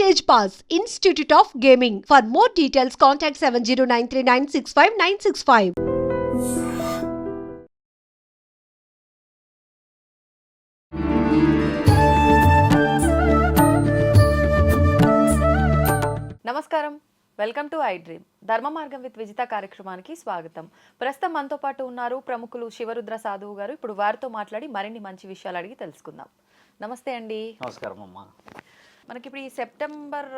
Stage Pass, Institute of Gaming. For more details, contact 70939659665. నమస్కారం. Welcome to I Dream Dharma Margam with Vijitha కార్యక్రమానికి స్వాగతం. ప్రస్తుతం మనతో పాటు ఉన్నారు ప్రముఖులు శివరుద్ర సాధువు గారు. ఇప్పుడు వారితో మాట్లాడి మరిన్ని మంచి విషయాలు అడిగి తెలుసుకుందాం. నమస్తే అండి. నమస్కారం అమ్మా. మనకి ఇప్పుడు ఈ సెప్టెంబర్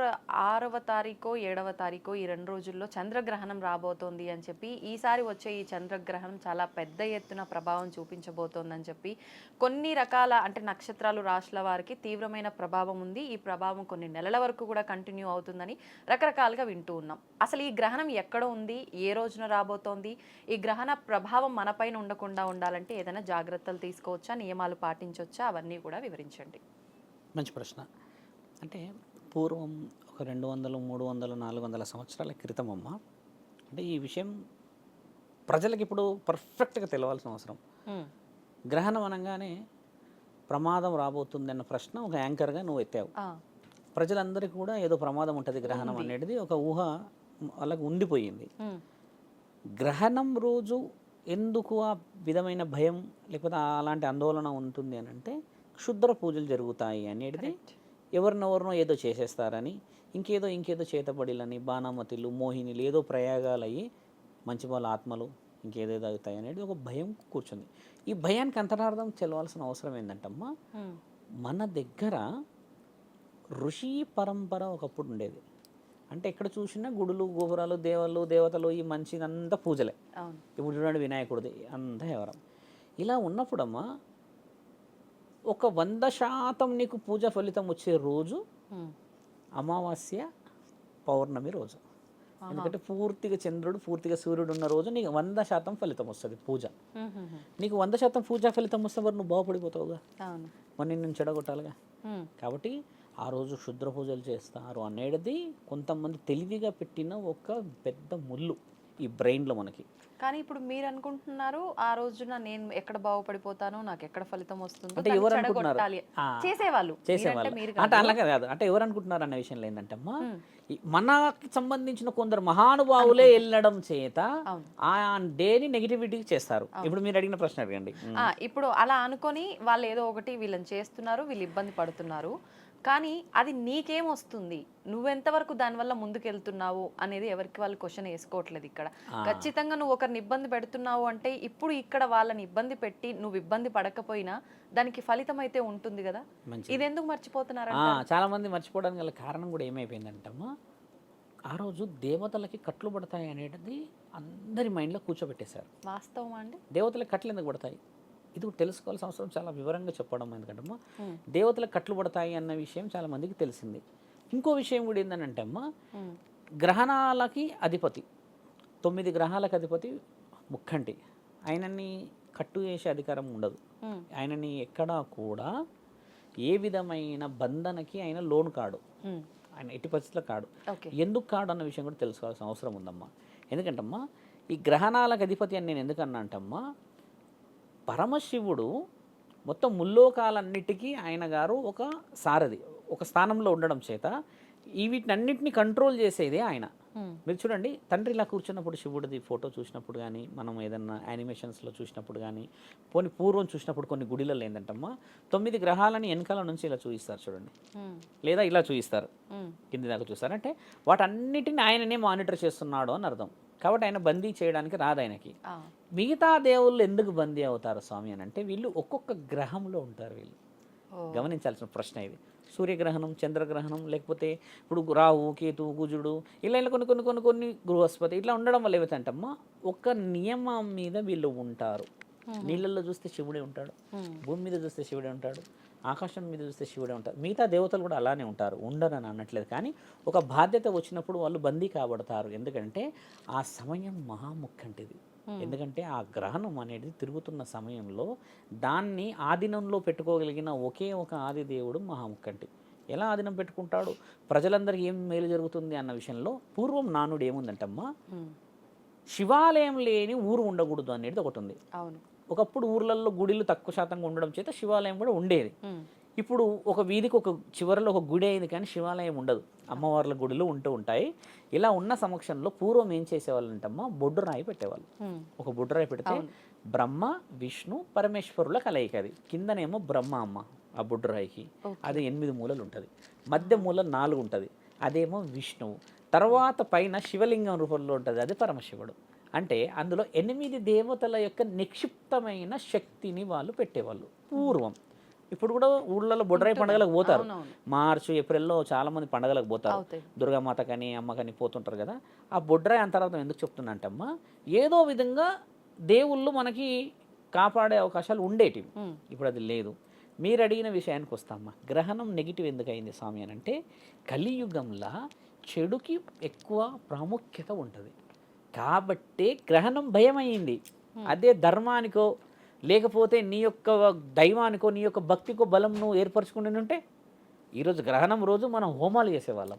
ఆరవ తారీఖు ఏడవ తారీఖు ఈ రెండు రోజుల్లో చంద్రగ్రహణం రాబోతోంది అని చెప్పి ఈసారి వచ్చే ఈ చంద్రగ్రహణం చాలా పెద్ద ఎత్తున ప్రభావం చూపించబోతోందని చెప్పి కొన్ని రకాల అంటే నక్షత్రాలు రాశుల వారికి తీవ్రమైన ప్రభావం ఉంది. ఈ ప్రభావం కొన్ని నెలల వరకు కూడా కంటిన్యూ అవుతుందని రకరకాలుగా వింటూ ఉన్నాం. అసలు ఈ గ్రహణం ఎక్కడ ఉంది? ఏ రోజున రాబోతోంది? ఈ గ్రహణ ప్రభావం మనపైన ఉండకుండా ఉండాలంటే ఏదైనా జాగ్రత్తలు తీసుకోవచ్చా? నియమాలు పాటించవచ్చా అవన్నీ కూడా వివరించండి. మంచి ప్రశ్న. అంటే పూర్వం ఒక రెండు వందలు మూడు వందలు నాలుగు వందల సంవత్సరాల క్రితం అమ్మ అంటే ఈ విషయం ప్రజలకు ఇప్పుడు పర్ఫెక్ట్గా తెలవాల్సిన అవసరం. గ్రహణం అనగానే ప్రమాదం రాబోతుంది అన్న ప్రశ్న ఒక యాంకర్గా నువ్వు ఎత్తావు. ప్రజలందరికీ కూడా ఏదో ప్రమాదం ఉంటుంది గ్రహణం అనేది ఒక ఊహ వాళ్ళకి ఉండిపోయింది. గ్రహణం రోజు ఎందుకు ఆ విధమైన భయం లేకపోతే అలాంటి ఆందోళన ఉంటుంది అని అంటే క్షుద్ర పూజలు జరుగుతాయి అనేది. ఎవరినెవరినో ఏదో చేసేస్తారని ఇంకేదో ఇంకేదో చేతబడిలని బాణామతిలు మోహినిలు ఏదో ప్రయాగాలు అయ్యి మంచి వాళ్ళ ఆత్మలు ఇంకేదేదో అవుతాయి అనేది ఒక భయం కూర్చుంది. ఈ భయానికి అంతరార్థం తెలవాల్సిన అవసరం ఏంటంటమ్మా? మన దగ్గర ఋషి పరంపర ఒకప్పుడు ఉండేది. అంటే ఎక్కడ చూసినా గుడులు గోపురాలు దేవలు దేవతలు ఈ మంచిదంతా పూజలే. ఇప్పుడు చూడండి వినాయకుడిది అంతా ఎవరం. ఇలా ఉన్నప్పుడమ్మా ఒక వంద శాతం నీకు పూజ ఫలితం వచ్చే రోజు అమావాస్య పౌర్ణమి రోజు. ఎందుకంటే పూర్తిగా చంద్రుడు పూర్తిగా సూర్యుడు ఉన్న రోజు నీకు వంద శాతం ఫలితం వస్తుంది పూజ. నీకు వంద శాతం పూజ ఫలితం వస్తే మరి నువ్వు బాగుపడిపోతావుగా. మరి నిన్ను చెడగొట్టాలిగా. కాబట్టి ఆ రోజు క్షుద్ర పూజలు చేస్తారు అనేది కొంతమంది తెలివిగా పెట్టిన ఒక పెద్ద ముళ్ళు. ఈ బ్రెయిన్లో మనకి. కానీ ఇప్పుడు మీరు అనుకుంటున్నారు ఆ రోజున నేను ఎక్కడ బాగుపడిపోతానో నాకు ఎక్కడ ఫలితం వస్తుందో అంటే ఎవరు అనుకుంటున్నారు? చేసేవాళ్ళు. చేసేవాళ్ళు. అంటే. అలాగే కాదు. అంటే ఎవరు అనుకుంటున్నారు అన్న విషయంలో ఏంటంటమ్మా మ్మ్. ఈ మనకి సంబంధించిన కొందరు మహానుభావులే వెళ్ళడం చేత. ఆ డేని నెగిటివిటీకి చేస్తారు. ఇప్పుడు మీరు అడిగిన ప్రశ్న అడగండి. ఇప్పుడు అలా అనుకొని వాళ్ళు ఏదో ఒకటి వీళ్ళని చేస్తున్నారు వీళ్ళు ఇబ్బంది పడుతున్నారు. కానీ అది నీకేం వస్తుంది? నువ్వెంతవరకు దానివల్ల ముందుకెళ్తున్నావు? అనేది ఎవరికి వాళ్ళు క్వశ్చన్ వేసుకోవట్లేదు ఇక్కడ. ఖచ్చితంగా నువ్వు ఒకరిని ఇబ్బంది పెడుతున్నావు అంటే ఇప్పుడు ఇక్కడ వాళ్ళని ఇబ్బంది పెట్టి నువ్వు ఇబ్బంది పడకపోయినా దానికి ఫలితం అయితే ఉంటుంది కదా. ఇది ఎందుకు మర్చిపోతున్నారు చాలా మంది మర్చిపోవడానికి గల కారణం కూడా ఏమైపోయిందంటమ్మా? ఆ రోజు దేవతలకి కట్లు పడతాయి అనేది అందరి మైండ్లో కూర్చోబెట్టేశారు. వాస్తవమా అండి? దేవతలకు కట్లు ఎందుకు పడతాయి? ఇది తెలుసుకోవాల్సిన అవసరం చాలా వివరంగా చెప్పడం ఎందుకంటమ్మా మ్మ్. దేవతలకు కట్లు పడతాయి అన్న విషయం చాలా మందికి తెలిసింది. ఇంకో విషయం కూడా ఏంటంటే అమ్మా గ్రహణాలకి అధిపతి తొమ్మిది గ్రహాలకు అధిపతి ముక్కంటి. ఆయనని కట్టు చేసే అధికారం ఉండదు. ఆయనని ఎక్కడా కూడా ఏ విధమైన బంధనకి ఆయన లోన్ కాడు. ఆయన ఎట్టి పరిస్థితుల్లో కాడు. ఎందుకు కాడు అన్న విషయం కూడా తెలుసుకోవాల్సిన అవసరం ఉందమ్మా. ఎందుకంటమ్మా ఈ గ్రహణాలకు అధిపతి అని నేను ఎందుకన్నా అంటమ్మా పరమశివుడు మొత్తం ముల్లోకాలన్నిటికీ ఆయన గారు ఒక సారథి ఒక స్థానంలో ఉండడం చేత ఈ వీటినన్నిటిని కంట్రోల్ చేసేదే ఆయన. మీరు చూడండి తండ్రి ఇలా కూర్చున్నప్పుడు శివుడిది ఫోటో చూసినప్పుడు కానీ మనం ఏదన్నా యానిమేషన్స్లో చూసినప్పుడు కానీ పోనీ పూర్వం చూసినప్పుడు కొన్ని గుడిలలో ఏంటంటమ్మా తొమ్మిది గ్రహాలని వెనకాల నుంచి ఇలా చూపిస్తారు చూడండి. లేదా ఇలా చూపిస్తారు కింది దాకా చూస్తారు. అంటే వాటన్నిటిని ఆయననే మానిటర్ చేస్తున్నాడు అని అర్థం. కాబట్టి ఆయన బందీ చేయడానికి రాదు ఆయనకి. మిగతా దేవుళ్ళు ఎందుకు బందీ అవుతారు స్వామి అని అంటే వీళ్ళు ఒక్కొక్క గ్రహంలో ఉంటారు వీళ్ళు. గమనించాల్సిన ప్రశ్న ఇది. సూర్యగ్రహణం చంద్రగ్రహణం లేకపోతే ఇప్పుడు రాహు కేతు కుజుడు ఇలా ఇలా కొన్ని కొన్ని కొన్ని కొన్ని బృహస్పతి ఇట్లా ఉండడం వల్ల ఏమిటంటమ్మా ఒక నియమం మీద వీళ్ళు ఉంటారు. నీళ్ళల్లో చూస్తే శివుడే ఉంటాడు. భూమి మీద చూస్తే శివుడే ఉంటాడు. ఆకాశం మీద చూస్తే శివుడే ఉంటాడు మిగతా దేవతలు కూడా అలానే ఉంటారు. ఉండరని అనట్లేదు. కానీ ఒక బాధ్యత వచ్చినప్పుడు వాళ్ళు బందీ కాబడతారు. ఎందుకంటే ఆ సమయం మహాముఖ్యంటిది. ఎందుకంటే ఆ గ్రహణం అనేది తిరుగుతున్న సమయంలో దాన్ని ఆధీనంలో పెట్టుకోగలిగిన ఒకే ఒక ఆది దేవుడు మహాముఖ్యంటి. ఎలా ఆధీనం పెట్టుకుంటాడు? ప్రజలందరికీ ఏం మేలు జరుగుతుంది అన్న విషయంలో పూర్వం నానుడు ఏముందంటమ్మా? శివాలయం లేని ఊరు ఉండకూడదు అనేది ఒకటి ఉంది. అవును. ఒకప్పుడు ఊర్లలో గుడిలు తక్కువ శాతంగా ఉండడం చేత శివాలయం కూడా ఉండేది. ఇప్పుడు ఒక వీధికి ఒక చివరలో ఒక గుడి అయింది కానీ శివాలయం ఉండదు. అమ్మవార్ల గుడులు ఉంటూ ఉంటాయి. ఇలా ఉన్న సమక్షంలో పూర్వం ఏం చేసేవాళ్ళంటమ్మా? బొడ్డు రాయి పెట్టేవాళ్ళు. ఒక బొడ్డు రాయి పెడితే బ్రహ్మ విష్ణు పరమేశ్వరుల కలయిక అది. కిందనేమో బ్రహ్మ అమ్మ ఆ బొడ్డు రాయికి. అది ఎనిమిది మూలలు ఉంటుంది. మధ్య మూల నాలుగు ఉంటుంది. అదేమో విష్ణువు. తర్వాత పైన శివలింగం రూపంలో ఉంటుంది. అది పరమశివుడు. అంటే అందులో ఎనిమిది దేవతల యొక్క నిక్షిప్తమైన శక్తిని వాళ్ళు పెట్టేవాళ్ళు. పూర్వం. ఇప్పుడు కూడా ఊళ్ళలో బొడ్రాయి పండుగలకు పోతారు. మార్చి ఏప్రిల్లో చాలా మంది పండుగలకు పోతారు. దుర్గామాత కానీ అమ్మ కానీ పోతుంటారు కదా. ఆ బొడ్రాయి అంతరార్థం ఎందుకు చెప్తున్నా అంటే అమ్మ ఏదో విధంగా దేవుళ్ళు మనకి కాపాడే అవకాశాలు ఉండేటివి. ఇప్పుడు అది లేదు. మీరు అడిగిన విషయానికి వస్తామ్మా గ్రహణం నెగిటివ్ ఎందుకు అయింది స్వామి అని అంటే కలియుగంలో చెడుకి ఎక్కువ ప్రాముఖ్యత ఉంటుంది. కాబట్టే గ్రహణం భయం అయింది అదే ధర్మానికో లేకపోతే నీ యొక్క దైవానికో నీ యొక్క భక్తికో బలం నువ్వు ఏర్పరచుకుని ఉంటే ఈరోజు గ్రహణం రోజు మనం హోమాలు చేసేవాళ్ళం.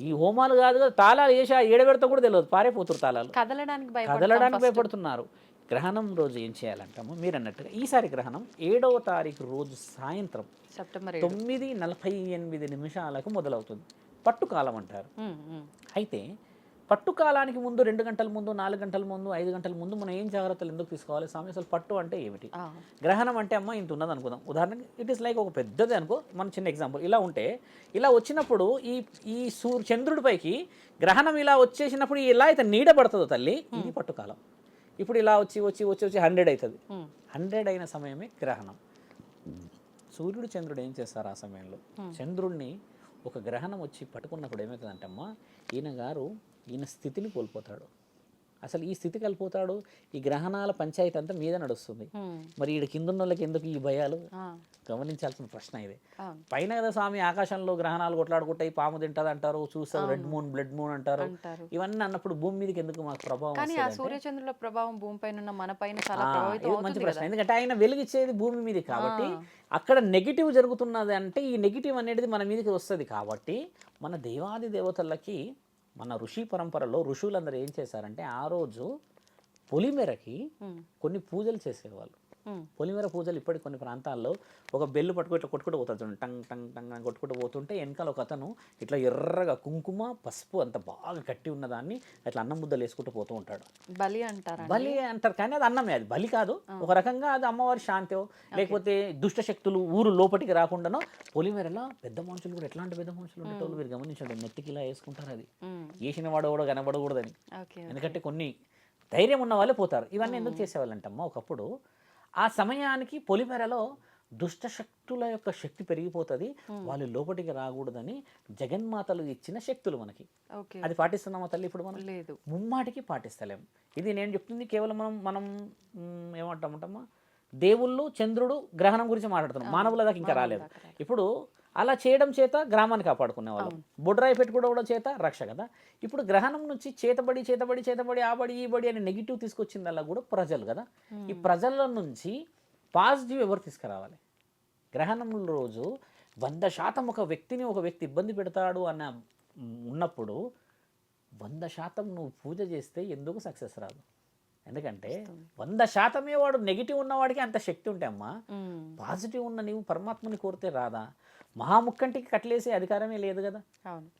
ఈ హోమాలు కాదు కదా తాళాలు వేసి ఏడబెడతా కూడా తెలియదు పారైపోతురు తాళాలు. కదలడానికి కదలడానికి. భయపడుతున్నారు. గ్రహణం రోజు ఏం చేయాలంటాము? మీరు అన్నట్టుగా ఈసారి గ్రహణం ఏడవ తారీఖు రోజు సాయంత్రం సెప్టెంబర్ తొమ్మిది నలభై ఎనిమిది నిమిషాలకు మొదలవుతుంది. పట్టుకాలం అంటారు. అయితే పట్టు కాలానికి ముందు రెండు గంటల ముందు నాలుగు గంటల ముందు ఐదు గంటల ముందు మనం ఏం జాగ్రత్తలు ఎందుకు తీసుకోవాలి స్వామి? అసలు పట్టు అంటే ఏమిటి? గ్రహణం అంటే అమ్మ ఇంత ఉన్నది అనుకుందాం. ఉదాహరణకి ఇట్ ఈస్ లైక్ ఒక పెద్దది అనుకో మన చిన్న ఎగ్జాంపుల్ ఇలా ఉంటే ఇలా వచ్చినప్పుడు ఈ ఈ సూర్ చంద్రుడిపైకి గ్రహణం ఇలా వచ్చేసినప్పుడు ఎలా అయితే నీడ పడుతుందో తల్లి? ఇది పట్టుకాలం. ఇప్పుడు ఇలా వచ్చి వచ్చి వచ్చి వచ్చి హండ్రెడ్ అవుతుంది హండ్రెడ్ అయిన సమయమే గ్రహణం. సూర్యుడు చంద్రుడు ఏం చేస్తారు ఆ సమయంలో? చంద్రుడిని ఒక గ్రహణం వచ్చి పట్టుకున్నప్పుడు ఏమవుతుందంటే అమ్మా ఈయన గారు ఈయన స్థితిని కోల్పోతాడు. అసలు ఈ స్థితికి వెళ్ళిపోతాడు ఈ గ్రహణాల పంచాయతీ అంతా మీద నడుస్తుంది. మరి ఈడ కింద వాళ్ళకి ఎందుకు ఈ భయాలు? గమనించాల్సిన ప్రశ్న ఇది. పైన కదా స్వామి ఆకాశంలో గ్రహణాలు కొట్లాడుకుంటాయి పాము తింటది అంటారు చూస్తారు రెడ్ మూన్ బ్లడ్ మూన్ అంటారు. ఇవన్నీ అన్నప్పుడు భూమి మీదకి ఎందుకు మాకు ప్రభావం కానీ ఆ వస్తుందంటే- సూర్యచంద్రుల ప్రభావం భూమిపైన ఉన్న మన పైన చాలా మంచి ప్రశ్న. ఎందుకంటే ఆయన వెలుగిచ్చేది భూమి మీద కాబట్టి అక్కడ నెగిటివ్ జరుగుతున్నది అంటే ఈ నెగిటివ్ అనేది మన మీదకి వస్తుంది కాబట్టి మన దేవాది దేవతలకి మన ఋషి పరంపరలో ఋషులందరూ ఏం చేశారంటే ఆ రోజు పొలిమేరకి కొన్ని పూజలు చేసేవాళ్ళు. పొలిమేర పూజలు ఇప్పటికి కొన్ని ప్రాంతాల్లో ఒక బెల్లు పట్టుకు ఇట్లా కొట్టుకుంటూ పోతాడు చూడండి. టంగ్ టంగ్ టంగ్ అని కొట్టుకుంటూ పోతుంటే వెనకాల ఒక అతను ఇట్లా ఎర్రగా కుంకుమ పసుపు అంత బాగా కట్టి ఉన్నదాన్ని ఇట్లా అన్నం ముద్దలు వేసుకుంటూ పోతూ ఉంటాడు. బలి అంటారా బలి అంటారు కానీ అది అన్నమే అది బలి కాదు. ఒక రకంగా అది అమ్మవారి శాంతో. లేకపోతే దుష్ట శక్తులు ఊరు లోపలికి రాకుండానో పొలిమేరలో పెద్ద మనుషులు కూడా ఎట్లాంటి పెద్ద మనుషులు ఉండేటోళ్ళు మీరు గమనించండి. నెత్తికి ఇలా వేసుకుంటారు అది. వేసిన వాడు కూడా కనబడకూడదని. ఎందుకంటే కొన్ని ధైర్యం ఉన్న వాళ్ళే పోతారు. ఇవన్నీ ఎందుకు చేసేవాళ్ళంటమ్మా? ఒకప్పుడు ఆ సమయానికి పొలిమేరలో దుష్ట శక్తుల యొక్క శక్తి పెరిగిపోతుంది. వాళ్ళు లోపలికి రాకూడదని జగన్మాతలు ఇచ్చిన శక్తులు మనకి. అది పాటిస్తున్నామా తల్లి ఇప్పుడు మనం? లేదు. ముమ్మాటికి పాటిస్తలేం. ఇది నేను చెప్తుంది కేవలం మనం మనం ఏమంటామంటమ్మా? దేవుళ్ళు చంద్రుడు గ్రహణం గురించి మాట్లాడుతున్నాం. మానవుల దాకా ఇంకా రాలేదు. ఇప్పుడు అలా చేయడం చేత గ్రామాన్ని కాపాడుకునే వాళ్ళం బొడ్రాయి పెట్టుకోవడం కూడా చేత రక్ష కదా. ఇప్పుడు గ్రహణం నుంచి చేతబడి చేతబడి చేతబడి ఆ బడి ఈ బడి అని నెగిటివ్ తీసుకొచ్చిందల్లా కూడా ప్రజలు కదా. ఈ ప్రజల నుంచి పాజిటివ్ ఎవరు తీసుకురావాలి? గ్రహణం రోజు వంద శాతం ఒక వ్యక్తిని ఒక వ్యక్తి ఇబ్బంది పెడతాడు అన్న ఉన్నప్పుడు వంద శాతం నువ్వు పూజ చేస్తే ఎందుకు సక్సెస్ రాదు? ఎందుకంటే వంద శాతమే వాడు నెగిటివ్ ఉన్నవాడికి అంత శక్తి ఉంటే అమ్మా. పాజిటివ్ ఉన్న నీవు పరమాత్మని కోరితే రాదా? మహాముక్కంటికి కట్లేసే అధికారమే లేదు కదా.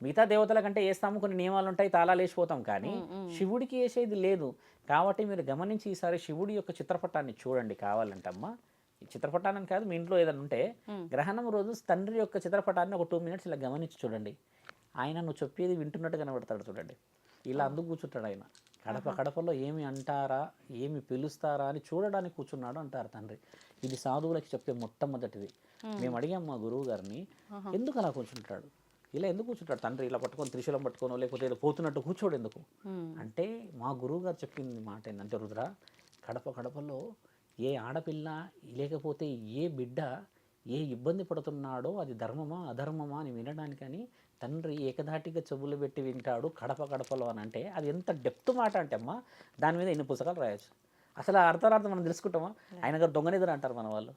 మిగతా దేవతల కంటే వేస్తాము కొన్ని నియమాలు ఉంటాయి తాళాలు వేసిపోతాం కానీ శివుడికి వేసేది లేదు. కాబట్టి మీరు గమనించి ఈసారి శివుడి యొక్క చిత్రపటాన్ని చూడండి కావాలంటమ్మా ఈ చిత్రపటాన్ని కాదు మీ ఇంట్లో ఏదైనా ఉంటే గ్రహణం రోజు తండ్రి యొక్క చిత్రపటాన్ని ఒక టూ మినిట్స్ ఇలా గమనించి చూడండి. ఆయన నువ్వు చెప్పేది వింటున్నట్టు కనబడతాడు చూడండి. ఇలా అందుకు కూర్చుంటాడు ఆయన. కడప కడపలో ఏమి అంటారా ఏమి పిలుస్తారా అని చూడడానికి కూర్చున్నాడు అంటారు తండ్రి. ఇది సాధువులకి చెప్పే మొట్టమొదటిది. మేము. అడిగాం మా గురువు గారిని ఎందుకు అలా కూర్చుంటాడు? ఇలా ఎందుకు కూర్చుంటాడు? తండ్రి ఇలా పట్టుకొని త్రిశూలం పట్టుకోనో లేకపోతే ఏదో పోతున్నట్టు కూర్చోడు ఎందుకు? అంటే మా గురువు గారు చెప్పింది మాట ఏంటంటే రుద్ర కడప కడపలో ఏ ఆడపిల్ల లేకపోతే ఏ బిడ్డ ఏ ఇబ్బంది పడుతున్నాడో అది ధర్మమా అధర్మమా అని వినడానికని తండ్రి ఏకధాటిగా చెవులు పెట్టి వింటాడు కడప కడపలో అని అంటే అది ఎంత డెప్త్ మాట అంటే అమ్మా దాని మీద ఎన్ని పుస్తకాలు రాయొచ్చు? అసలు ఆ అర్థార్థం మనం తెలుసుకుంటామా? ఆయన గారు దొంగనిద్దరు అంటారు మన వాళ్ళు.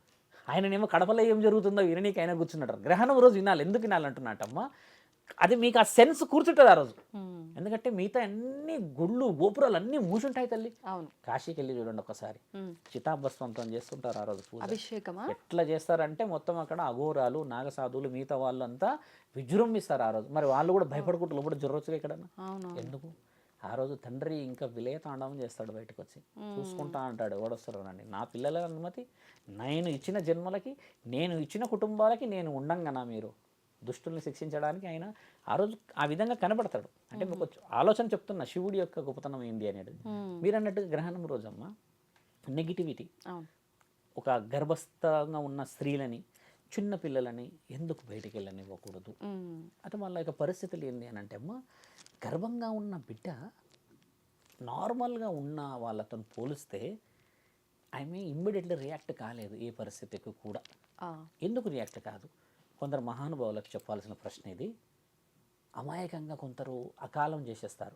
ఆయననేమో కడపలో ఏం జరుగుతుందో విననీకి ఆయన కూర్చున్నాడు. గ్రహణం రోజు వినాలి. ఎందుకు వినాలంటున్నట్టమ్మా అది మీకు ఆ సెన్స్ కూర్చుంటుంది ఆ రోజు. ఎందుకంటే మిగతా అన్ని గుళ్ళు గోపురాలు అన్నీ మూసుంటాయి తల్లి. అవును. కాశీకి వెళ్ళి చూడండి ఒకసారి. చితాభస్వంతో చేస్తుంటారు ఆ రోజు పూజ. అభిషేకమా? ఎట్లా చేస్తారంటే మొత్తం అక్కడ అఘోరాలు నాగసాధువులు మిగతా వాళ్ళంతా విజృంభిస్తారు ఆ రోజు. మరి వాళ్ళు కూడా భయపడుకుంటూ లోపల ఎక్కడన్నా? అవును ఎందుకు? ఆ రోజు తండ్రి ఇంకా విలయ తాండవం చేస్తాడు బయటకు వచ్చి చూసుకుంటా అంటాడు ఎవడొస్తారోనండి నా పిల్లల అనుమతి నేను ఇచ్చిన జన్మలకి నేను ఇచ్చిన కుటుంబాలకి నేను ఉండంగానా మీరు? దుష్టుల్ని శిక్షించడానికి ఆయన ఆ రోజు ఆ విధంగా కనబడతాడు. అంటే మీకు ఆలోచన చెప్తున్నా శివుడి యొక్క గొప్పతనం ఏంది అనేది మీరు అన్నట్టుగా గ్రహణం రోజమ్మ నెగిటివిటీ ఒక గర్భస్థంగా ఉన్న స్త్రీలని చిన్న పిల్లలని ఎందుకు బయటికి వెళ్ళనివ్వకూడదు అయితే వాళ్ళ యొక్క పరిస్థితులు ఏంటి అని అంటే అమ్మ గర్భంగా ఉన్న బిడ్డ నార్మల్గా ఉన్న వాళ్ళతో పోలిస్తే ఆమె ఇమ్మీడియట్లీ రియాక్ట్ కాలేదు ఏ పరిస్థితికి కూడా. ఎందుకు రియాక్ట్ కాదు? కొందరు మహానుభావులకు చెప్పాల్సిన ప్రశ్న ఇది. అమాయకంగా కొందరు అకాలం చేసేస్తారు.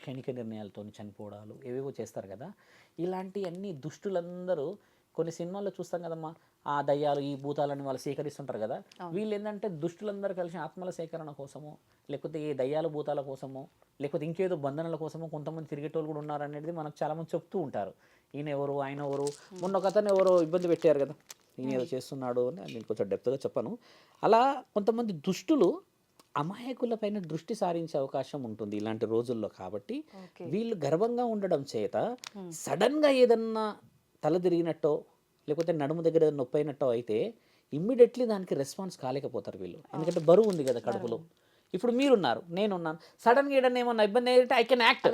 క్షణిక నిర్ణయాలతో చనిపోవడాలు ఏవేవో చేస్తారు కదా. ఇలాంటి అన్ని దుష్టులందరూ కొన్ని సినిమాల్లో చూస్తాం కదమ్మా. ఆ దయ్యాలు ఈ భూతాలని వాళ్ళు సేకరిస్తుంటారు కదా. వీళ్ళు ఏంటంటే దుష్టులందరూ కలిసి ఆత్మల సేకరణ కోసమో లేకపోతే ఏ దయ్యాల భూతాల కోసమో లేకపోతే ఇంకేదో బంధనాల కోసమో కొంతమంది తిరిగేటోళ్ళు కూడా ఉన్నారు అనేది మనకు చాలామంది చెప్తూ ఉంటారు. ఈయన ఎవరు ఆయన ఎవరు మొన్న ఒక అతను ఎవరో ఇబ్బంది పెట్టారు కదా. ఈయన ఏదో చేస్తున్నాడు అని నేను కొంచెం డెప్త్గా చెప్పను. అలా కొంతమంది దుష్టులు అమాయకులపైన దృష్టి సారించే అవకాశం ఉంటుంది ఇలాంటి రోజుల్లో కాబట్టి. వీళ్ళు గర్వంగా ఉండడం చేత సడన్గా ఏదన్నా తల తిరిగినట్టో లేకపోతే నడుము దగ్గర నొప్పి అయినట్టో అయితే ఇమ్మీడియట్లీ దానికి రెస్పాన్స్ కాలేకపోతారు వీళ్ళు. ఎందుకంటే బరువు ఉంది కదా కడుపులో. ఇప్పుడు మీరున్నారు నేనున్నాను. సడన్గా ఏదన్నా ఏమన్నా ఇబ్బంది అయితే ఐ కెన్ యాక్ట్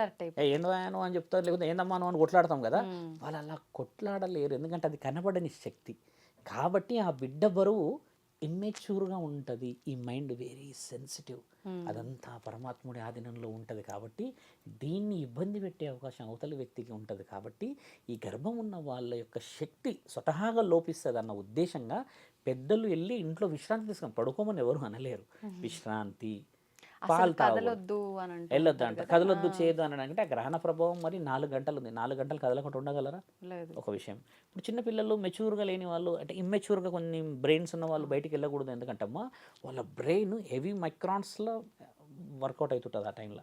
ఏందో అని చెప్తారు లేకపోతే ఏందమ్మా నువ్వు అని కొట్లాడతాం కదా. వాళ్ళు అలా కొట్లాడలేరు. ఎందుకంటే అది కనబడని శక్తి. కాబట్టి ఆ బిడ్డ బరువు ఇమ్మెచ్యూర్గా ఉంటుంది. ఈ మైండ్ వెరీ సెన్సిటివ్ అదంతా పరమాత్ముడి ఆధీనంలో ఉంటుంది కాబట్టి దీన్ని ఇబ్బంది పెట్టే అవకాశం అవతలి వ్యక్తికి ఉంటుంది కాబట్టి ఈ గర్భం ఉన్న వాళ్ళ యొక్క శక్తి స్వతహాగా లోపిస్తుంది అన్న ఉద్దేశంగా పెద్దలు వెళ్ళి ఇంట్లో విశ్రాంతి తీసుకొని పడుకోమని ఎవరు అనలేరు. విశ్రాంతి అసలు పాలు కదలొద్దు అని అంటే వెళ్ళొద్దు అంట. కదలొద్దు. చేయొద్దు అని అంటే ఆ గ్రహణ ప్రభావం మరి నాలుగు గంటలు ఉంది నాలుగు గంటలు కదలకుండా ఉండగలరా? లేదు. ఒక విషయం. ఇప్పుడు చిన్న పిల్లలు మెచ్యూర్గా లేని వాళ్ళు అంటే ఇమ్మెచ్యూర్గా కొన్ని బ్రెయిన్స్ ఉన్న వాళ్ళు బయటికి వెళ్ళకూడదు ఎందుకంటే అమ్మా వాళ్ళ బ్రెయిన్ హెవీ మైక్రాన్స్లో వర్కౌట్ అవుతుంటుంది ఆ టైంలో.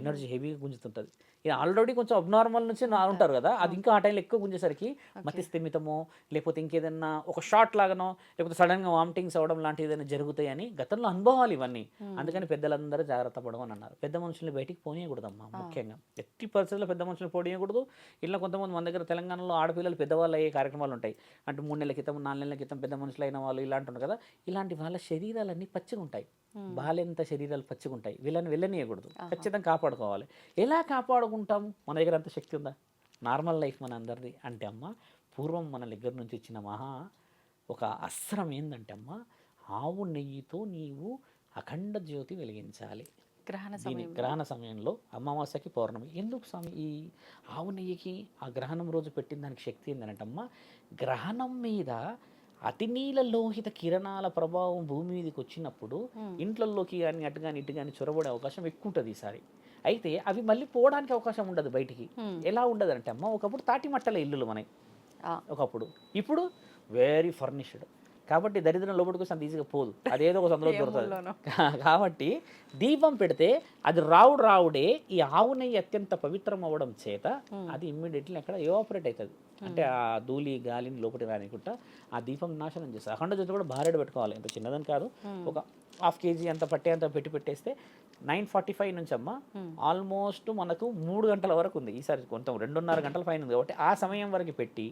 ఎనర్జీ హెవీగా గుంజుతుంటుంది. ఇది ఆల్రెడీ కొంచెం అబ్నార్మల్ నుంచి ఉంటారు. కదా అది ఇంకా ఆ టైంలో ఎక్కువ గుంజేసరికి మతి స్థిమితమో లేకపోతే ఇంకేదన్నా ఒక షార్ట్ లాగానో లేకపోతే సడన్గా వామిటింగ్స్ అవ్వడం లాంటివి ఏదైనా జరుగుతాయని గతంలో అనుభవాలు ఇవన్నీ. అందుకని పెద్దలందరూ జాగ్రత్త పడమని అన్నారు. పెద్ద మనుషుల్ని బయటికి పోనీయకూడదమ్మా ముఖ్యంగా. ఎట్టి పరిస్థితుల్లో పెద్ద మనుషులు పోనీయకూడదు. ఇలా కొంతమంది మన దగ్గర తెలంగాణలో ఆడపిల్లలు పెద్దవాళ్ళు అయ్యే కార్యక్రమాలు ఉంటాయి. అంటే మూడు నెలల క్రితం నాలుగు నెలల క్రితం పెద్ద మనుషులు అయిన వాళ్ళు ఇలాంటి ఉంటారు కదా ఇలాంటి వాళ్ళ శరీరాలన్నీ పచ్చిగా ఉంటాయి బాలెంత శరీరాలు పచ్చిగా ఉంటాయి వీళ్ళని వెళ్ళనీయకూడదు. ఖచ్చితంగా కాపాడుకోవాలి. ఎలా కాపాడుకుంటాము మన దగ్గర అంత శక్తి ఉందా? నార్మల్ లైఫ్ మన అందరిది అంటే అమ్మ పూర్వం మన దగ్గర నుంచి ఇచ్చిన మహా ఒక అస్త్రం ఏంటంటే అమ్మ ఆవు నెయ్యితో నీవు అఖండ జ్యోతి వెలిగించాలి. గ్రహణ సమయం గ్రహణ సమయంలో అమావాస్యకి పౌర్ణమి. ఎందుకు స్వామి? ఈ ఆవు నెయ్యికి ఆ గ్రహణం రోజు పెట్టిన దానికి శక్తి ఏంటంటే అమ్మ గ్రహణం మీద అతినీల లోహిత కిరణాల ప్రభావం భూమి మీదకి వచ్చినప్పుడు ఇంట్లలోకి కానీ అటు కానీ ఇటు కానీ చొరబడే అవకాశం ఎక్కువ ఉంటుంది ఈసారి. అయితే అవి మళ్ళీ పోవడానికి అవకాశం ఉండదు బయటికి. ఎలా ఉండదు అంటే అమ్మ ఒకప్పుడు తాటి మట్టల ఇల్లులు మనకి ఆ, ఒకప్పుడు. ఇప్పుడు వెరీ ఫర్నిష్డ్ కాబట్టి దరిద్రం లోపలికి వస్తే అంత ఈజీగా పోదు. అదేదో ఒక సందులో ఏ దొరుకుతుంది. కాబట్టి దీపం పెడితే అది రావుడు రావుడే ఈ ఆవు నెయ్యి అత్యంత పవిత్రం అవ్వడం చేత అది ఇమ్మీడియట్లీ అక్కడ ఎవాపరేట్ అవుతుంది. అంటే ఆ ధూళి గాలిని లోపలికి రానికుంటా ఆ దీపం నాశనం చేస్తుంది. అఖండ జ్యోతి కూడా భార్యడు పెట్టుకోవాలి. ఎంత చిన్నదని కాదు. ఒక హాఫ్ కేజీ అంత పట్టే అంత పెట్టి పెట్టేస్తే నైన్ ఫార్టీ ఫైవ్ నుంచి అమ్మ ఆల్మోస్ట్ మనకు మూడు గంటల వరకు ఉంది. ఈసారి కొంత రెండున్నర గంటల పైన ఉంది. కాబట్టి ఆ సమయం వరకు పెట్టి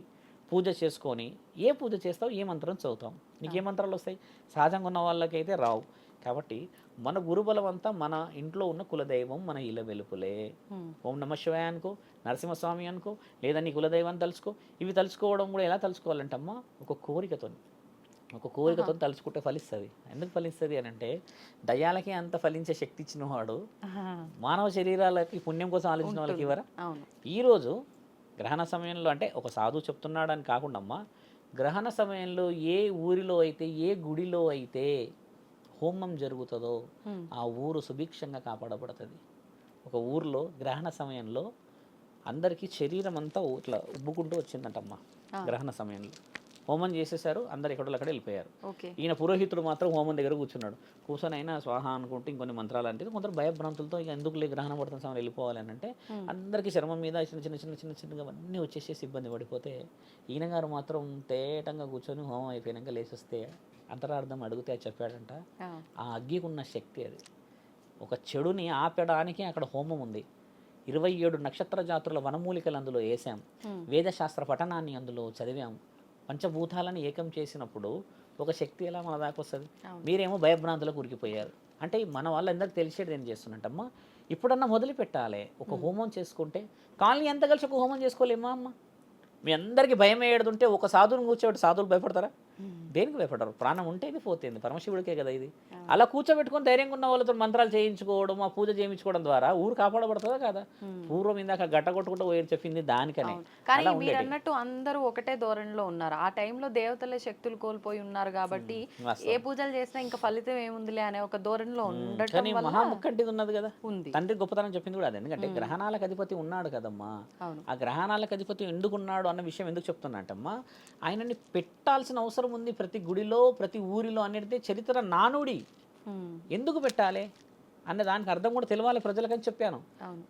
పూజ చేసుకొని ఏ పూజ చేస్తావు ఏ మంత్రం చదువుతాం నీకు ఏ మంత్రాలు వస్తాయి? సహజంగా ఉన్న వాళ్ళకైతే రావు. కాబట్టి మన గురుబలం అంతా మన ఇంట్లో ఉన్న కులదైవం మన ఇల వెలుపులే. ఓం నమ శివాయ అనుకో నరసింహస్వామి అనుకో లేదా నీ కులదైవం తలుచుకో. ఇవి తలుచుకోవడం కూడా ఎలా తలుచుకోవాలంటమ్మా? ఒక కోరికతో ఒక కోరికతో తలుచుకుంటే ఫలిస్తుంది. ఎందుకు ఫలిస్తుంది అని అంటే దయ్యాలకి అంత ఫలించే శక్తి ఇచ్చిన వాడు మానవ శరీరాలకి పుణ్యం కోసం ఆలోచించిన వాళ్ళకి ఇవ్వరా? ఈరోజు గ్రహణ సమయంలో అంటే ఒక సాధువు చెప్తున్నాడని కాకుండా అమ్మా గ్రహణ సమయంలో ఏ ఊరిలో అయితే ఏ గుడిలో అయితే హోమం జరుగుతుందో ఆ ఊరు సుభిక్షంగా కాపాడబడుతుంది. ఒక ఊర్లో గ్రహణ సమయంలో అందరికీ శరీరం అంతా ఇట్లా ఉబ్బుకుంటూ వచ్చిందంటమ్మా గ్రహణ సమయంలో. హోమం చేసేసారు అందరు ఎక్కడో అక్కడ వెళ్ళిపోయారు. ఓకే. ఈయన పురోహితుడు మాత్రం హోమం దగ్గర కూర్చున్నాడు. కూర్చొని అయినా స్వాహ అనుకుంటే ఇంకొన్ని మంత్రాలు అంటే కొందరు భయభ్రాంతులతో ఇక ఎందుకు లే గ్రహణం పడుతున్న సమయం వెళ్ళిపోవాలి అని అంటే అందరికీ చర్మం మీద చిన్న చిన్న చిన్న చిన్న చిన్నగా అన్నీ వచ్చేసేసి ఇబ్బంది పడిపోతే ఈయన గారు మాత్రం తేటంగా కూర్చొని హోమం అయిపోయినాక లేచొస్తే అంతరార్థం అడిగితే చెప్పాడంట ఆ, ఆ అగ్గికి ఉన్న శక్తి అది. ఒక చెడుని ఆపడానికి అక్కడ హోమం ఉంది. ఇరవై ఏడు నక్షత్ర జాతుల వనమూలికలు అందులో వేసాం. వేదశాస్త్ర పఠనాన్ని అందులో చదివాం. పంచభూతాలను ఏకం చేసినప్పుడు ఒక శక్తి ఎలా మన దాకా వస్తుంది. మీరేమో భయభ్రాంతులకు ఉరికిపోయారు. అంటే మన వాళ్ళందరికీ తెలిసేది ఏం చేస్తున్నట్టమ్మా ఇప్పుడన్నా మొదలు పెట్టాలి. ఒక హోమం చేసుకుంటే కాలనీ ఎంత కలిసి ఒక హోమం చేసుకోలేమా అమ్మ? మీ అందరికీ భయం వేయడుతుంటే ఒక సాధువుని కూర్చోబెట్టి సాధువులు భయపడతారా? దేనికి భయపడరు? ప్రాణం ఉంటే ఇది పోతుంది. పరమశివుడికే కదా ఇది. అలా కూర్చోబెట్టుకొని ధైర్యంగా ఉన్న వాళ్ళతో మంత్రాలు చేయించుకోవడం ఆ పూజ చేయించుకోవడం ద్వారా ఊరు కాపాడబడుతుందా కదా? పూర్వం ఇందాక గట్ట కొట్టుకుంటూ పోయి చెప్పింది దానికనే. కానీ మీరు అన్నట్టు అందరూ ఒకటే ధోరణిలో ఉన్నారు. ఆ టైంలో దేవతలే శక్తులు కోల్పోయి ఉన్నారు కాబట్టి. ఏ పూజలు చేసినా ఇంకా ఫలితం ఏముందిలే అనే ఒక ధోరణిలో ఉండటం కానీ వల్ల మహాముక్కంటిది ఉన్నది కదా. ఉంది. తండ్రి గొప్పతనం చెప్పింది కూడా అదే. ఎందుకంటే గ్రహణాలకు అధిపతి ఉన్నాడు కదమ్మా. ఆ గ్రహణాలకు అధిపతి ఎందుకు ఉన్నాడు అన్న విషయం ఎందుకు చెప్తున్నట్టమ్మా ఆయనని పెట్టాల్సిన అవసరం ఉంది ప్రతి గుడిలో ప్రతి ఊరిలో అనేది చరిత్ర నానుడి. ఎందుకు పెట్టాలి? అన్న దానికి అర్థం కూడా తెలవాలి ప్రజలకని చెప్పాను.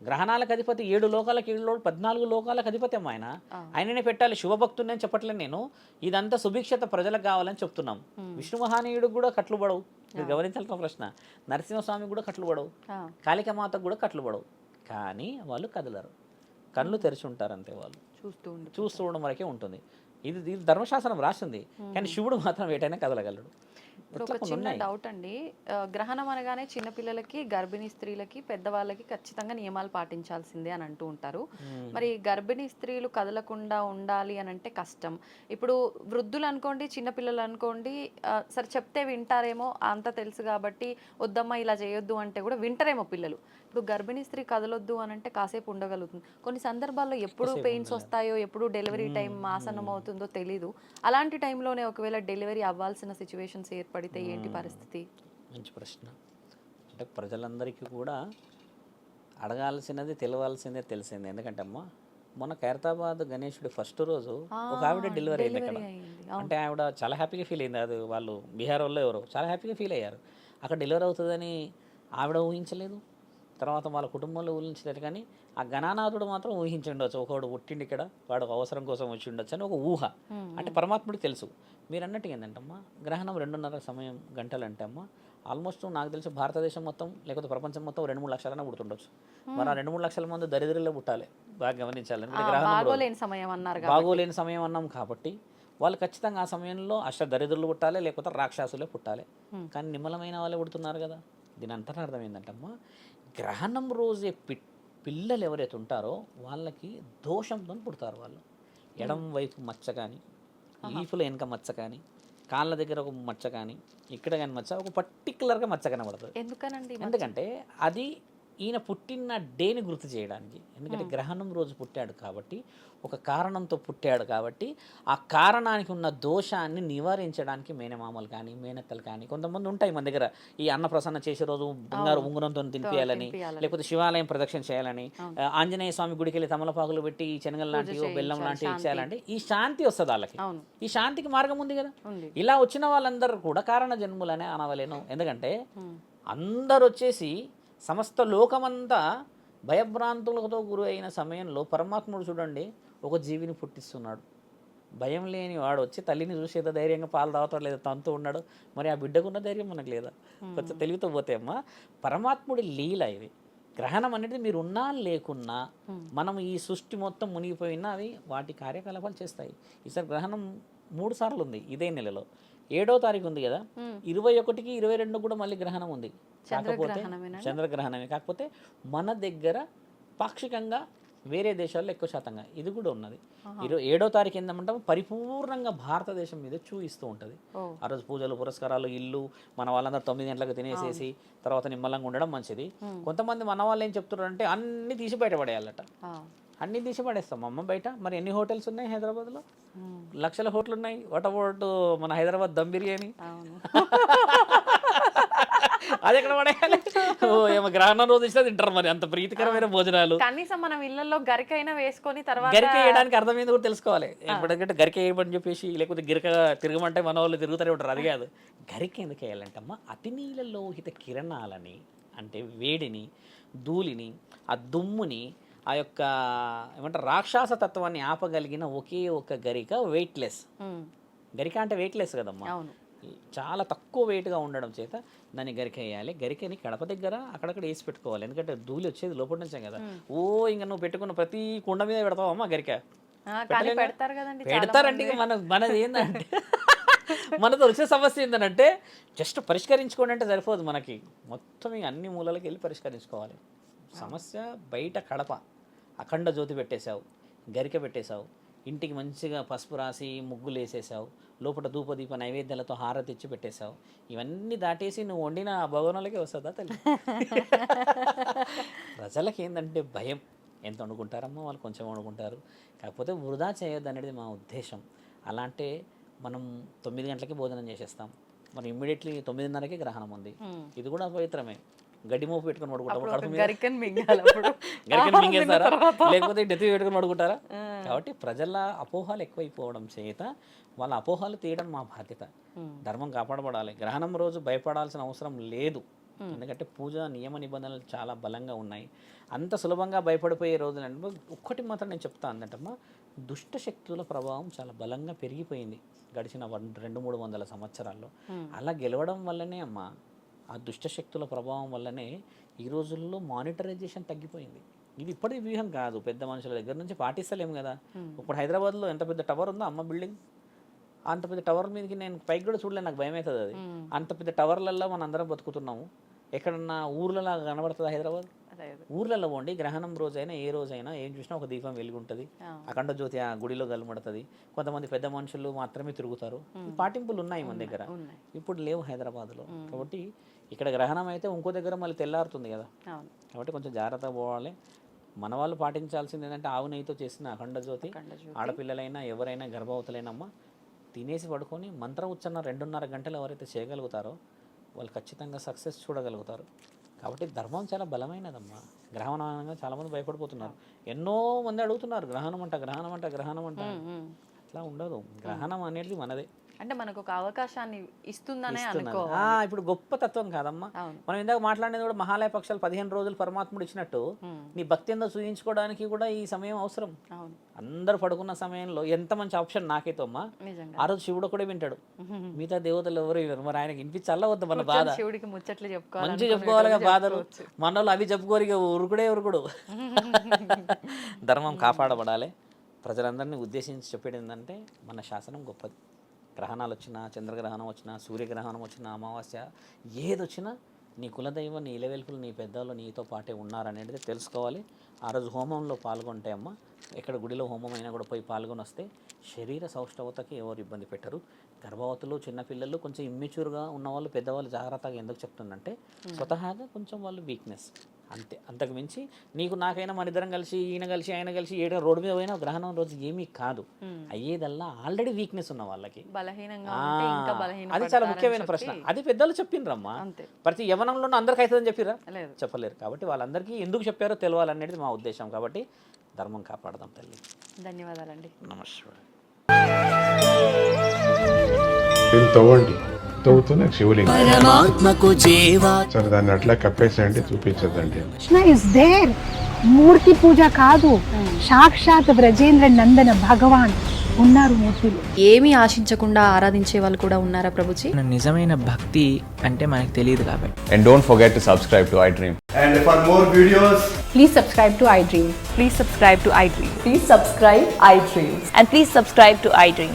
గ్రహణాలకు అధిపతి ఏడు లోకాలకు ఏడు పద్నాలుగు లోకాలకు అధిపతి అమ్మ ఆయన. ఆయననే పెట్టాలి శుభభక్తుని అని చెప్పట్లేదు నేను. ఇదంతా సుభిక్షత ప్రజలకు కావాలని చెప్తున్నాం. విష్ణు మహానీయుడికి కూడా కట్లు పడవు. మీరు గమనించాల్సిన ప్రశ్న. నరసింహస్వామి కూడా కట్లు పడవు. కాళికమాతకు కూడా కట్లు పడవు. కానీ వాళ్ళు కదలరు. కళ్ళు తెరిచి ఉంటారు అంతే వాళ్ళు. చూస్తూ చూస్తూ ఉండడం వరకే ఉంటుంది. ఇది ఇది ధర్మశాస్త్రం రాసింది. కానీ శివుడు మాత్రం ఏటైనా కదలగలడు. ఒక చిన్న డౌట్ అండి. గ్రహణం అనగానే చిన్నపిల్లలకి గర్భిణీ స్త్రీలకి పెద్దవాళ్ళకి ఖచ్చితంగా నియమాలు పాటించాల్సిందే అని అంటూ ఉంటారు. మరి గర్భిణీ స్త్రీలు కదలకుండా ఉండాలి అని అంటే కష్టం. ఇప్పుడు వృద్ధులు అనుకోండి చిన్నపిల్లలు అనుకోండి సరే చెప్తే వింటారేమో అంత తెలుసు కాబట్టి వద్దమ్మా ఇలా చేయొద్దు అంటే కూడా వింటారేమో పిల్లలు. ఇప్పుడు గర్భిణీ స్త్రీ కదలొద్దు అని అంటే కాసేపు ఉండగలుగుతుంది. కొన్ని సందర్భాల్లో ఎప్పుడు పెయిన్స్ వస్తాయో ఎప్పుడు డెలివరీ టైం ఆసనం అవుతుందో తెలీదు. అలాంటి టైంలోనే ఒకవేళ డెలివరీ అవ్వాల్సిన సిచ్యువేషన్స్ ఏర్పడితే ఏంటి పరిస్థితి? మంచి ప్రశ్న. అంటే ప్రజలందరికీ కూడా అడగాల్సినది తెలవాల్సిందే తెలిసింది. ఎందుకంటే అమ్మ మొన్న ఖైరతాబాద్ గణేశుడి ఫస్ట్ రోజు ఒక ఆవిడ డెలివరీ అయింది అక్కడ. అంటే ఆవిడ చాలా హ్యాపీగా ఫీల్ అయింది. అది వాళ్ళు బీహార్ వాళ్ళు ఎవరు చాలా హ్యాపీగా ఫీల్ అయ్యారు. అక్కడ డెలివరీ అవుతుందని ఆవిడ ఊహించలేదు? తర్వాత వాళ్ళ కుటుంబంలో ఊహించలేదు కానీ ఆ గణానాథుడు మాత్రం ఊహించుండొచ్చు. ఒకడు పుట్టిండి ఇక్కడ వాడు అవసరం కోసం వచ్చి ఉండొచ్చు అని ఒక ఊహ. అంటే పరమాత్ముడికి తెలుసు. మీరు అన్నట్టుగా ఏంటంటమ్మా గ్రహణం రెండున్నర సమయం గంటలు అంటే అమ్మా ఆల్మోస్ట్ నాకు తెలిసి భారతదేశం మొత్తం లేకపోతే ప్రపంచం మొత్తం రెండు మూడు లక్షలైనా పుడుతుండొచ్చు. మరి ఆ రెండు మూడు లక్షల మంది దరిద్రలో పుట్టాలి. బాగా గమనించాలి. బాగోలేని సమయం అన్నారు బాగోలేని సమయం అన్నాం కాబట్టి వాళ్ళు ఖచ్చితంగా ఆ సమయంలో అష్ట దరిద్రులు పుట్టాలి లేకపోతే రాక్షసులే పుట్టాలి. కానీ నిమ్మలమైన వాళ్ళే పుడుతున్నారు కదా. దీని అంతటా అర్థం ఏంటంటమ్మా గ్రహణం రోజే పి పిల్లలు ఎవరైతే ఉంటారో వాళ్ళకి దోషంతో పుడతారు వాళ్ళు. ఎడం వైపు మచ్చ కానీ లీఫ్లో వెనక మచ్చ కానీ కాళ్ళ దగ్గర ఒక మచ్చ కానీ ఇక్కడ కానీ మచ్చ ఒక పర్టికులర్గా మచ్చ కనబడుతుంది ఎందుకనండి ఎందుకంటే అది ఈయన పుట్టిన డేని గుర్తు చేయడానికి. ఎందుకంటే గ్రహణం రోజు పుట్టాడు కాబట్టి ఒక కారణంతో పుట్టాడు కాబట్టి ఆ కారణానికి ఉన్న దోషాన్ని నివారించడానికి మేనమామలు కానీ మేనత్తలు కానీ కొంతమంది ఉంటాయి మన దగ్గర. ఈ అన్నప్రసన్న చేసే రోజు బంగారు ఉంగరంతో తినిపియాలని. లేకపోతే శివాలయం ప్రదక్షిణ చేయాలని ఆంజనేయ స్వామి గుడికి వెళ్ళి తమలపాకులు పెట్టి ఈ శనగలు లాంటివి బెల్లం లాంటివి ఇచ్చేయాలంటే ఈ శాంతి వస్తుంది వాళ్ళకి. ఈ శాంతికి మార్గం ఉంది కదా. ఇలా వచ్చిన వాళ్ళందరూ కూడా కారణ జన్ములనే అనవలేను. ఎందుకంటే. అందరు వచ్చేసి సమస్త లోకమంతా భయభ్రాంతులతో గురి అయిన సమయంలో పరమాత్ముడు చూడండి ఒక జీవిని పుట్టిస్తున్నాడు. భయం లేని వాడు వచ్చి తల్లిని చూసేదో ధైర్యంగా పాలు తాగుతాడు లేదా తంతూ ఉన్నాడు మరి ఆ బిడ్డకున్న ధైర్యం మనకు లేదా? కొంచెం తెలివితో పోతే అమ్మా పరమాత్ముడి లీల ఇది. గ్రహణం అనేది మీరు ఉన్నా లేకున్నా మనం ఈ సృష్టి మొత్తం మునిగిపోయినా అవి వాటి కార్యకలాపాలు చేస్తాయి. ఈసారి గ్రహణం మూడు సార్లు ఉంది ఇదే నెలలో. ఏడో తారీఖు ఉంది కదా. ఇరవై ఒకటికి ఇరవై రెండు కూడా మళ్ళీ గ్రహణం ఉంది. కాకపోతే? చంద్రగ్రహణమే. కాకపోతే మన దగ్గర పాక్షికంగా వేరే దేశాల్లో ఎక్కువ శాతంగా ఇది కూడా ఉన్నది. ఇరవై ఏడో తారీఖు ఏంటంటే పరిపూర్ణంగా భారతదేశం మీద చూయిస్తూ ఉంటుంది. ఆ రోజు పూజలు పురస్కారాలు ఇల్లు మన వాళ్ళందరూ తొమ్మిది గంటలకు తినేసేసి తర్వాత నిమ్మలంగా ఉండడం మంచిది. కొంతమంది మన వాళ్ళు ఏం చెప్తున్నారు అంటే అన్ని తీసి బయటపడేయాలట. అన్ని తీసి పడేస్తాం. అమ్మ బయట. మరి ఎన్ని హోటల్స్ ఉన్నాయి హైదరాబాద్లో? ఉమ్. లక్షల హోటల్ ఉన్నాయి వాట్ అబౌట్ మన హైదరాబాద్ దమ్ బిర్యానీ? అది ఎక్కడ పడేయాలి? ఓ ఏమో గ్రహణం రోజు ఇచ్చినా తింటారు మరి. అంత ప్రీతికరమైన భోజనాలు. కనీసం మనం ఇళ్ళలో గరికైనా వేసుకొని తర్వాత గరిక వేయడానికి అర్థమైంది కూడా తెలుసుకోవాలి. ఎప్పుడంటే గరిక వేయమని చెప్పేసి లేకపోతే గిరిక తిరగమంటే మన వాళ్ళు తిరుగుతూనే ఉంటారు. అది కాదు. గరిక ఎందుకు వేయాలంటమ్మా? అతినీల లోహిత కిరణాలని అంటే వేడిని ధూళిని ఆ దుమ్ముని ఆ యొక్క ఏమంటారు రాక్షస తత్వాన్ని ఆపగలిగిన ఒకే ఒక గరిక వెయిట్లెస్ ఉమ్, గరిక అంటే వెయిట్లెస్ కదమ్మా? అవును. చాలా తక్కువ వెయిట్గా ఉండడం చేత దాన్ని గరిక వేయాలి. గరికని కడప దగ్గర అక్కడక్కడ వేసి పెట్టుకోవాలి. ఎందుకంటే ధూళి వచ్చేది లోపల నుంచే కదా. ఓ ఇంకా నువ్వు పెట్టుకున్న ప్రతి కుండ మీద పెడతావమ్మా గరిక. పెడతారంటే మన మనది ఏంటంటే మనతో వచ్చే సమస్య ఏంటంటే జస్ట్ పరిష్కరించుకోండి అంటే సరిపోదు మనకి. మొత్తం ఇక అన్ని మూలలకి వెళ్ళి పరిష్కరించుకోవాలి. సమస్య బయట కడప. అఖండ జ్యోతి పెట్టేశావు గరిక పెట్టేశావు ఇంటికి మంచిగా పసుపు రాసి ముగ్గులు వేసేసావు లోపల ధూపదీప నైవేద్యాలతో హారతి ఇచ్చి పెట్టేశావు. ఇవన్నీ దాటేసి నువ్వు వండిన ఆ భవనాలకే వస్తుందా తల్లి? ప్రజలకి ఏంటంటే భయం. ఎంత వండుకుంటారమ్మో వాళ్ళు? కొంచెం వండుకుంటారు. కాకపోతే వృధా చేయొద్దు అనేది మా ఉద్దేశం. అలా అంటే మనం తొమ్మిది గంటలకి భోజనం చేసేస్తాం. మరి ఇమ్మీడియట్లీ తొమ్మిదిన్నరకే గ్రహణం ఉంది. ఇది కూడా పవిత్రమే. గడ్డి మోపు పెట్టుకొని పడుకుంటాం గరికని మింగేస్తారా? లేకపోతే నెత్తి పెట్టుకొని పడుకుంటారా? కాబట్టి ప్రజల అపోహలు ఎక్కువైపోవడం చేత వాళ్ళ అపోహలు తీయడం మా బాధ్యత. ధర్మం కాపాడబడాలి. గ్రహణం రోజు భయపడాల్సిన అవసరం లేదు. ఎందుకంటే పూజ నియమ నిబంధనలు చాలా బలంగా ఉన్నాయి. అంత సులభంగా భయపడిపోయే రోజులు అంటే ఒక్కటి మాత్రం నేను చెప్తా అందటమ్మా దుష్ట శక్తుల ప్రభావం చాలా బలంగా పెరిగిపోయింది గడిచిన రెండు మూడు వందల సంవత్సరాల్లో. అలా గెలవడం వల్లనే అమ్మా ఆ దుష్ట శక్తుల ప్రభావం వల్లనే ఈ రోజుల్లో మానిటరైజేషన్ తగ్గిపోయింది. ఇది ఇప్పటి వ్యూహం కాదు. పెద్ద మనుషుల దగ్గర నుంచి పాటిస్తలేము కదా. ఇప్పుడు హైదరాబాద్లో ఎంత పెద్ద టవర్ ఉందో అమ్మ బిల్డింగ్. అంత పెద్ద టవర్ మీదకి నేను పైకి కూడా చూడలేదు నాకు భయం అవుతుంది అది. అంత పెద్ద టవర్లలో మన అందరం బతుకుతున్నాము. ఎక్కడన్నా ఊర్లలో కనబడుతుంది హైదరాబాద్. ఊర్లలో పోండి గ్రహణం రోజైనా ఏ రోజైనా ఏం చూసినా ఒక దీపం వెలుగుంటుంది. అఖండ జ్యోతి ఆ గుడిలో గలుమడుతుంది కొంతమంది పెద్ద మనుషులు మాత్రమే తిరుగుతారు. పాటింపులు ఉన్నాయి మన దగ్గర. ఇప్పుడు లేవు హైదరాబాద్లో. కాబట్టి ఇక్కడ గ్రహణం అయితే ఇంకో దగ్గర మళ్ళీ తెల్లారుతుంది కదా. కాబట్టి కొంచెం జాగ్రత్త పోవాలి. మన వాళ్ళు పాటించాల్సింది ఏంటంటే ఆవు నెయ్యితో చేసిన అఖండ జ్యోతి. అఖండ జ్యోతి. ఆడపిల్లలైనా ఎవరైనా గర్భవతులైనమ్మా తినేసి పడుకొని మంత్ర ఉచ్చరణ రెండున్నర గంటలు ఎవరైతే చేయగలుగుతారో వాళ్ళు ఖచ్చితంగా సక్సెస్ చూడగలుగుతారు. కాబట్టి ధర్మం చాలా బలమైనదమ్మా. గ్రహణం అనగా చాలామంది భయపడిపోతున్నారు. ఎన్నో మంది అడుగుతున్నారు గ్రహణం అంట గ్రహణం అంట గ్రహణం అంట. అట్లా ఉండదు. గ్రహణం అనేది మనదే. అంటే మనకు ఒక అవకాశాన్ని ఇస్తుందనే. అనుకో ఇప్పుడు గొప్ప తత్వం కాదమ్మా. మనం ఇందాక మాట్లాడేది కూడా మహాలయ పక్షాలు పదిహేను రోజులు పరమాత్ముడు ఇచ్చినట్టు. నీ భక్తి ఏందో చూపించుకోవడానికి కూడా ఈ సమయం అవసరం. అవును. అందరు పడుకున్న సమయంలో ఎంత మంచి ఆప్షన్ నాకైతే అమ్మా. ఆ రోజు శివుడు కూడా వింటాడు. మిగతా దేవతలు ఎవరు వినరు. మరి ఆయనకి వినిపించల్లా వద్ద మన బాధ. శివుడికి ముచ్చట్లు చెప్పుకోవాలి మంచి చెప్పుకోవాలిగా బాధలు. మన వాళ్ళు అవి చెప్పుకోరు ఇక ఉరుకుడే ఉరుకుడు ధర్మం కాపాడబడాలి. ప్రజలందరినీ ఉద్దేశించి చెప్పేది ఏంటంటే మన శాసనం గొప్పది. గ్రహణాలు వచ్చినా చంద్రగ్రహణం వచ్చినా సూర్యగ్రహణం వచ్చినా అమావాస్య ఏది వచ్చినా నీ కులదైవం నీ ఇలవెల్పులు నీ పెద్దలు నీతో పాటే ఉన్నారనేది తెలుసుకోవాలి. ఆ రోజు హోమంలో పాల్గొంటే అమ్మ ఎక్కడ గుడిలో హోమం అయినా కూడా పోయి పాల్గొని వస్తే శరీర సౌష్ఠవతకి ఎవరు ఇబ్బంది పెట్టరు. గర్భవతులు చిన్నపిల్లలు కొంచెం ఇమ్మెచ్యూర్గా ఉన్నవాళ్ళు పెద్దవాళ్ళు జాగ్రత్తగా ఎందుకు చెప్తుందంటే స్వతహాగా కొంచెం వాళ్ళు వీక్నెస్ అంతే. అంతకు మించి నీకు నాకైనా మన ఇద్దరం కలిసి ఈయన కలిసి ఆయన కలిసి ఏడ రోడ్డు మీద పోయినా గ్రహణం రోజు ఏమీ కాదు. అయ్యేదల్లా ఆల్రెడీ వీక్నెస్ ఉన్న వాళ్ళకి. బలహీనంగా ఆ, ఉంటే ఇంకా బలహీన అది చాలా ముఖ్యమైన ప్రశ్న. అది పెద్దలు చెప్పిండ్రమ్మా. అంతే. ప్రతి యవనంలోనూ అందరికి అవుతుందని చెప్పిరా లేదు. చెప్పలేరు. కాబట్టి వాళ్ళందరికీ ఎందుకు చెప్పారో తెలియాలనేది మా ఉద్దేశం. కాబట్టి ధర్మం కాపాడదాం తల్లి. ధన్యవాదాలండి. నమస్కారం. తవ్వండి? తవ్వుతూనే శివలింగం. పరమాత్మకు జీవా. సరే దాన్ని అట్లా కప్పేసేయండి చూపించదండి కృష్ణ ఇస్ దేర్ మూర్తి పూజ కాదు. సాక్షాత్ బ్రజేంద్ర నందన భగవాన్ ఉన్నారు మూర్తిలో. ఏమీ ఆశించకుండా ఆరాధించే వాళ్ళు కూడా ఉన్నారా ప్రభుజీ? మన నిజమైన భక్తి అంటే మనకు తెలియదు కాబట్టి. And don't forget to subscribe to iDream. And for more videos, please subscribe to iDream Please subscribe to iDream. Please subscribe iDream. And please subscribe to iDream.